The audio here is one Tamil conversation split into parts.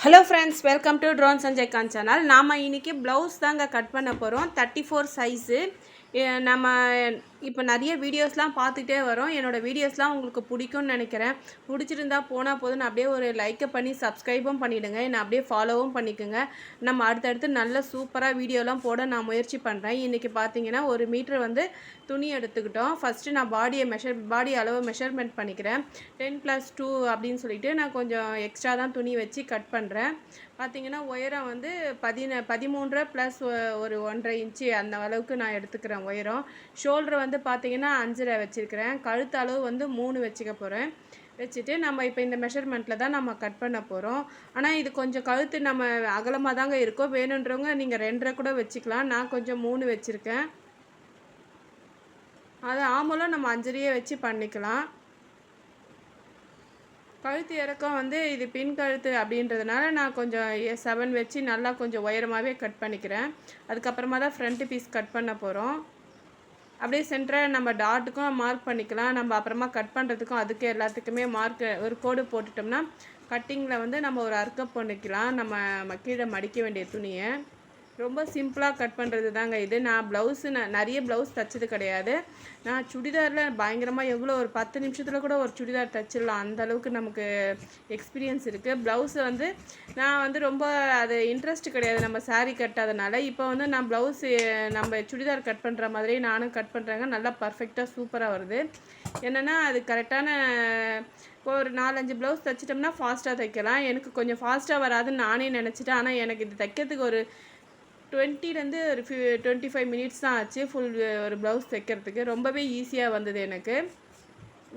Hello friends welcome to drone Sanjay Khan channel நாம் இன்றைக்கி ப்ளவுஸ் தாங்க கட் பண்ண போகிறோம் தேர்ட்டி ஃபோர் சைஸு நம்ம இப்போ நிறைய வீடியோஸ்லாம் பார்த்துட்டே வரோம். என்னோடய வீடியோஸ்லாம் உங்களுக்கு பிடிக்கும்னு நினைக்கிறேன். பிடிச்சிருந்தா போனால் போதும் அப்படியே ஒரு லைக்கை பண்ணி சப்ஸ்கிரைபும் பண்ணிவிடுங்க என்னை அப்படியே ஃபாலோவும் பண்ணிக்கோங்க. நம்ம அடுத்தடுத்து நல்ல சூப்பராக வீடியோலாம் போட நான் முயற்சி பண்ணுறேன் இன்றைக்கி பார்த்தீங்கன்னா ஒரு மீட்டர் வந்து துணி எடுத்துக்கிட்டோம். ஃபஸ்ட்டு நான் பாடியை மெஷர் பாடி அளவு மெஷர்மெண்ட் பண்ணிக்கிறேன். டென் ப்ளஸ் டூ அப்படின்னு சொல்லிட்டு நான் கொஞ்சம் எக்ஸ்ட்ரா தான் துணி வச்சு கட் பண்ணுறேன் பார்த்தீங்கன்னா உயரம் வந்து பதின பதிமூன்றரை ப்ளஸ் ஒரு ஒன்றரை இன்ச்சு அந்த அளவுக்கு நான் எடுத்துக்கிறேன் உயரம். ஷோல்டர் வந்து வந்து பார்த்தீங்கன்னா அஞ்சரை வச்சுருக்கிறேன். கழுத்து அளவு வந்து மூணு வச்சுக்க போகிறேன் வச்சுட்டு நம்ம இப்போ இந்த மெஷர்மெண்ட்டில் தான் நம்ம கட் பண்ண போகிறோம் ஆனால் இது கொஞ்சம் கழுத்து நம்ம அகலமாக தாங்க இருக்கோம் வேணுன்றவங்க நீங்கள் ரெண்டரை கூட வச்சுக்கலாம். நான் கொஞ்சம் மூணு வச்சுருக்கேன். அது ஆமலும் நம்ம அஞ்சரையே வச்சு பண்ணிக்கலாம். கழுத்து இறக்கம் வந்து இது பின் கழுத்து அப்படின்றதுனால நான் கொஞ்சம் செவன் வச்சு நல்லா கொஞ்சம் உயரமாகவே கட் பண்ணிக்கிறேன். அதுக்கப்புறமா தான் ஃப்ரண்ட்டு பீஸ் கட் பண்ண போகிறோம் அப்படியே சென்டரை நம்ம டாட்டுக்கும் மார்க் பண்ணிக்கலாம். நம்ம அப்புறமா கட் பண்ணுறதுக்கும் அதுக்கு எல்லாத்துக்குமே மார்க் ஒரு கோடு போட்டுட்டோம்னா கட்டிங்கில் வந்து நம்ம ஒரு அர்க்கப் பண்ணிக்கலாம். நம்ம கீழே மடிக்க வேண்டிய துணியை. ரொம்ப சிம்பிளாக கட் பண்ணுறது தாங்க இது. நான் ப்ளவுஸு நான் நிறைய ப்ளவுஸ் தைச்சது கிடையாது. நான் சுடிதாரில் பயங்கரமாக எவ்வளோ ஒரு பத்து நிமிஷத்தில் கூட ஒரு சுடிதார் தைச்சிடலாம். அந்த அளவுக்கு நமக்கு எக்ஸ்பீரியன்ஸ் இருக்குது ப்ளவுஸு வந்து நான் வந்து ரொம்ப அது இன்ட்ரெஸ்ட் கிடையாது நம்ம சாரீ கட்டாதனால. இப்போ வந்து நான் ப்ளவுஸு நம்ம சுடிதார் கட் பண்ணுற மாதிரி நானும் கட் பண்ணுறேங்க நல்லா பர்ஃபெக்டாக சூப்பராக வருது. என்னென்னா அது கரெக்டான ஒரு நாலஞ்சு ப்ளவுஸ் தைச்சிட்டோம்னா ஃபாஸ்ட்டாக தைக்கலாம். எனக்கு கொஞ்சம் ஃபாஸ்ட்டாக வராதுன்னு நானே நினச்சிட்டேன். ஆனால் எனக்கு இது தைக்கிறதுக்கு ஒரு டுவெண்ட்டிலேருந்து ஒரு ஃபியூ டுவெண்ட்டி ஃபைவ் மினிட்ஸ் தான் ஆச்சு. ஃபுல் ஒரு ப்ளவுஸ் தைக்கிறதுக்கு. ரொம்பவே ஈஸியாக வந்தது எனக்கு.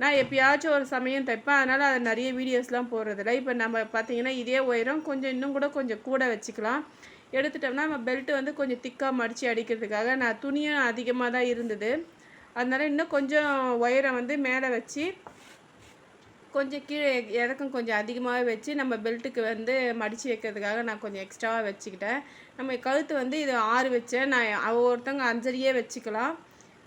நான் எப்பயாச்சும் ஒரு சமயம் தைப்பேன். அதனால் அது நிறைய வீடியோஸ்லாம் போடுறதில்ல. இப்போ நம்ம பார்த்தீங்கன்னா இதே உயரம் கொஞ்சம் இன்னும் கூட கொஞ்சம் கூட வச்சுக்கலாம். எடுத்துட்டோம்னா நம்ம பெல்ட்டு வந்து கொஞ்சம் திக்காக மடித்து அடிக்கிறதுக்காக நான் துணியும் அதிகமாக தான் இருந்தது. அதனால் இன்னும் கொஞ்சம் ஒயரை வந்து மேலே வச்சு கொஞ்சம் கீழே இறக்கம் கொஞ்சம் அதிகமாகவே வச்சு நம்ம பெல்ட்டுக்கு வந்து மடித்து வைக்கிறதுக்காக நான் கொஞ்சம் எக்ஸ்ட்ராவாக வச்சுக்கிட்டேன். நம்ம கழுத்து வந்து இது ஆறு வச்சேன். நான் ஒவ்வொருத்தவங்க அஞ்சரியே வச்சுக்கலாம்.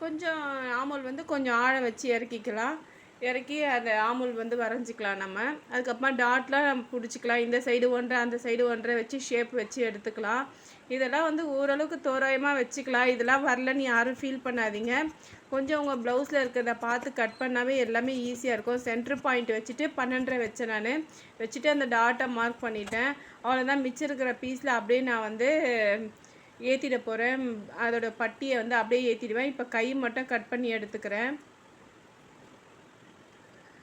கொஞ்சம் ஆமல் வந்து கொஞ்சம் ஆழம் வச்சு இறக்கிக்கலாம். இறக்கி அந்த ஆமுல் வந்து வரைஞ்சிக்கலாம் நம்ம. அதுக்கப்புறமா டாட்லாம் நம்ம பிடிச்சிக்கலாம். இந்த சைடு ஒன்றை அந்த சைடு ஒன்றை வச்சு ஷேப் வச்சு எடுத்துக்கலாம். இதெல்லாம் வந்து ஓரளவுக்கு தோராயமாக வச்சுக்கலாம். இதெல்லாம் வரலன்னு யாரும் ஃபீல் பண்ணாதீங்க. கொஞ்சம் உங்கள் ப்ளவுஸில் இருக்கிறத பார்த்து கட் பண்ணாவே எல்லாமே ஈஸியாக இருக்கும். சென்ட்ரு பாயிண்ட் வச்சுட்டு பன்னெண்டரை வச்சேன் நான். வச்சுட்டு அந்த டாட்டை மார்க் பண்ணிட்டேன். அவ்வளோதான் மிச்சம் இருக்கிற பீஸில் அப்படியே நான் வந்து ஏற்றிட போகிறேன் அதோடய பட்டியை வந்து அப்படியே ஏற்றிடுவேன் இப்போ கை மட்டும் கட் பண்ணி எடுத்துக்கிறேன்.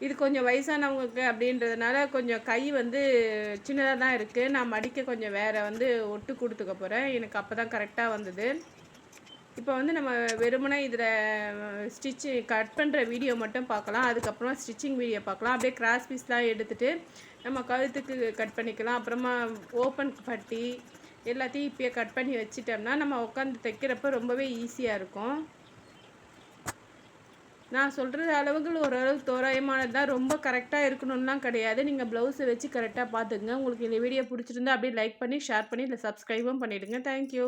இது கொஞ்சம் வயசானவங்களுக்கு அப்படின்றதுனால கொஞ்சம் கை வந்து சின்னதாக தான் இருக்குது நான் மடிக்க கொஞ்சம் வேறு வந்து ஒட்டு கொடுத்துக்க போகிறேன் எனக்கு அப்போ தான் கரெக்டாக வந்தது. இப்போ வந்து நம்ம வெறுமனே இதில் ஸ்டிச்சு கட் பண்ணுற வீடியோ மட்டும் பார்க்கலாம். அதுக்கப்புறமா ஸ்டிச்சிங் வீடியோ பார்க்கலாம். அப்படியே கிராஸ் பீஸ்லாம் எடுத்துகிட்டு நம்ம கழுத்துக்கு கட் பண்ணிக்கலாம். அப்புறமா ஓப்பன் பட்டி எல்லாத்தையும் இப்போயே கட் பண்ணி வச்சிட்டோம்னா நம்ம உட்காந்து தைக்கிறப்ப ரொம்பவே ஈஸியாக இருக்கும். நான் சொல்கிற அளவுகள் ஓரளவு தோராயமானது தான் ரொம்ப கரெக்டாக இருக்கணும்லாம் கிடையாது. நீங்கள் ப்ளவுஸை வச்சு கரெக்டாக பார்த்துக்குங்க. உங்களுக்கு இந்த வீடியோ பிடிச்சிருந்தா அப்படியே லைக் பண்ணி ஷேர் பண்ணி இல்லை சப்ஸ்கிரைபும் பண்ணிவிடுங்க தேங்க்யூ